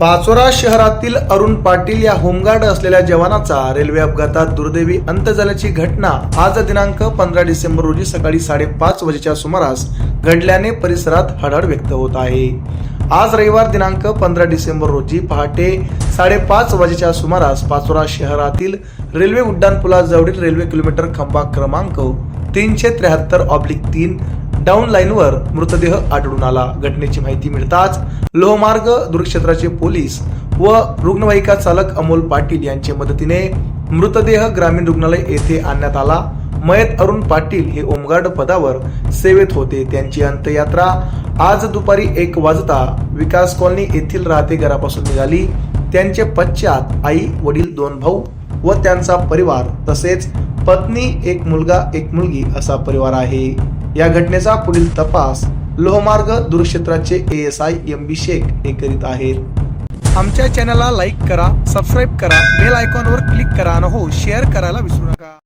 पाचोरा शहरातील अरुण पाटील या होमगार्ड असलेल्या जवानाचा रेल्वे अपघातात दुर्दैवी अंत झाल्याची घटना आज दिनांक पंधरा डिसेंबर रोजी सकाळी साडेपाच वाजेच्या सुमारास घडल्याने परिसरात हडहड व्यक्त होत आहे. आज रविवार दिनांक पंधरा डिसेंबर रोजी पहाटे साडेपाच वाजेच्या सुमारास पाचोरा शहरातील रेल्वे उड्डाणपुलाजवळील रेल्वे किलोमीटर खंबा क्रमांक तीनशे त्र्याहत्तर ऑब्लिक तीन डाऊन लाईनवर मृतदेह आढळून आला. घटनेची माहिती मिळताच लोहमार्ग दुर्क्षेत्राचे पोलीस व रुग्णवाहिका चालक अमोल पाटील यांच्या मदतीने मृतदेह ग्रामीण रुग्णालय येथे आणण्यात आला. मयत अरुण पाटील हे ओमगार्ड पदावर सेवेत होते. त्यांची अंत्ययात्रा आज दुपारी एक वाजता विकास कॉलनी येथील राहते घरापासून निघाली. त्यांचे पश्चात आई वडील दोन भाऊ व त्यांचा परिवार तसेच पत्नी एक मुलगा एक मुलगी असा परिवार आहे. या घटनेचा पुढील तपास लोहमार्ग दुर्क्षेत्राचे S I M B Shaikh हे करीत आहेत. आमच्या चॅनलला लाईक करा सबस्क्राईब करा बेल आयकॉनवर क्लिक करा आणि हो शेअर करायला विसरू नका.